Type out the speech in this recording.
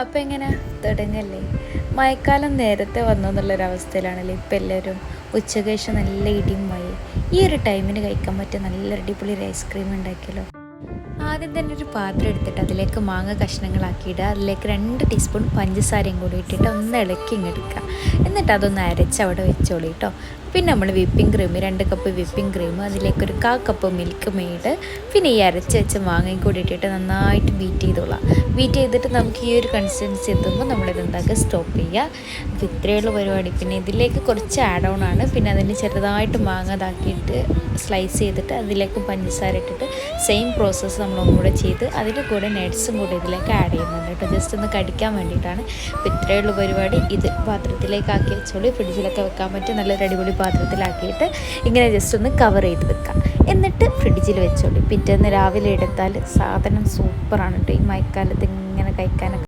അപ്പം എങ്ങനെ? തുടങ്ങല്ലേ മഴക്കാലം നേരത്തെ വന്നു എന്നുള്ളൊരവസ്ഥയിലാണല്ലേ ഇപ്പം എല്ലാവരും ഉച്ചയ്ക്ക് ശേഷം നല്ല ഇടിയും മഴ ഈ ഒരു ടൈമിന് കഴിക്കാൻ പറ്റിയ നല്ല അടിപൊളി ഒരു ഐസ്ക്രീം ഉണ്ടാക്കിയല്ലോ. ആദ്യം തന്നെ ഒരു പാത്രം എടുത്തിട്ട് അതിലേക്ക് മാങ്ങ കഷ്ണങ്ങളാക്കിയിടുക. അതിലേക്ക് രണ്ട് ടീസ്പൂൺ പഞ്ചസാരയും കൂടി ഇട്ടിട്ട് ഒന്ന് ഇളക്കി ഇങ്ങെടുക്കുക എന്നിട്ട് അതൊന്ന് അരച്ച് അവിടെ വെച്ചോളി കേട്ടോ പിന്നെ നമ്മൾ വിപ്പിംഗ് ക്രീം രണ്ട് കപ്പ് വിപ്പിംഗ് ക്രീം അതിലേക്ക് ഒരു കാ കപ്പ് മിൽക്ക് മെയ്ഡ് പിന്നെ ഈ അരച്ച് വെച്ച് മാങ്ങയും കൂടി ഇട്ടിട്ട് നന്നായിട്ട് ബീറ്റ് ചെയ്തോളാം. ബീറ്റ് ചെയ്തിട്ട് നമുക്ക് ഈ ഒരു കൺസിസ്റ്റൻസി എത്തുമ്പോൾ നമ്മളിത് എന്താക്കുക? സ്റ്റോപ്പ് ചെയ്യുക. അപ്പോൾ ഇത്രയുള്ള പരിപാടി. പിന്നെ ഇതിലേക്ക് കുറച്ച് ആഡ് ഓൺ ആണ്. പിന്നെ അതിന് ചെറുതായിട്ട് മാങ്ങ ഇതാക്കിയിട്ട് സ്ലൈസ് ചെയ്തിട്ട് അതിലേക്ക് പഞ്ചസാര ഇട്ടിട്ട് സെയിം പ്രോസസ്സ് നമ്മൾ ഒന്നുകൂടെ ചെയ്ത് അതിന്റെ കൂടെ നട്ട്സും കൂടെ ഇതിലേക്ക് ആഡ് ചെയ്യുന്നുണ്ട് കേട്ടോ. ജസ്റ്റ് ഒന്ന് കടിക്കാൻ വേണ്ടിയിട്ടാണ്. അപ്പോൾ ഇത്രയുള്ള പരിപാടി. ഇത് പാത്രത്തിലേക്ക് ആക്കി വെച്ചോളി. ഫ്രിഡ്ജിലൊക്കെ വെക്കാൻ പറ്റും നല്ലൊരു അടിപൊളി പാത്രത്തിലാക്കിയിട്ട് ഇങ്ങനെ ജസ്റ്റ് ഒന്ന് കവർ ചെയ്ത് വെക്കാം. എന്നിട്ട് ഫ്രിഡ്ജിൽ വെച്ചോളൂ. പിറ്റേന്ന് രാവിലെ എടുത്താൽ സാധനം സൂപ്പറാണ് കേട്ടോ ഈ മഴക്കാലത്ത് ഇങ്ങനെ കഴിക്കാനൊക്കെ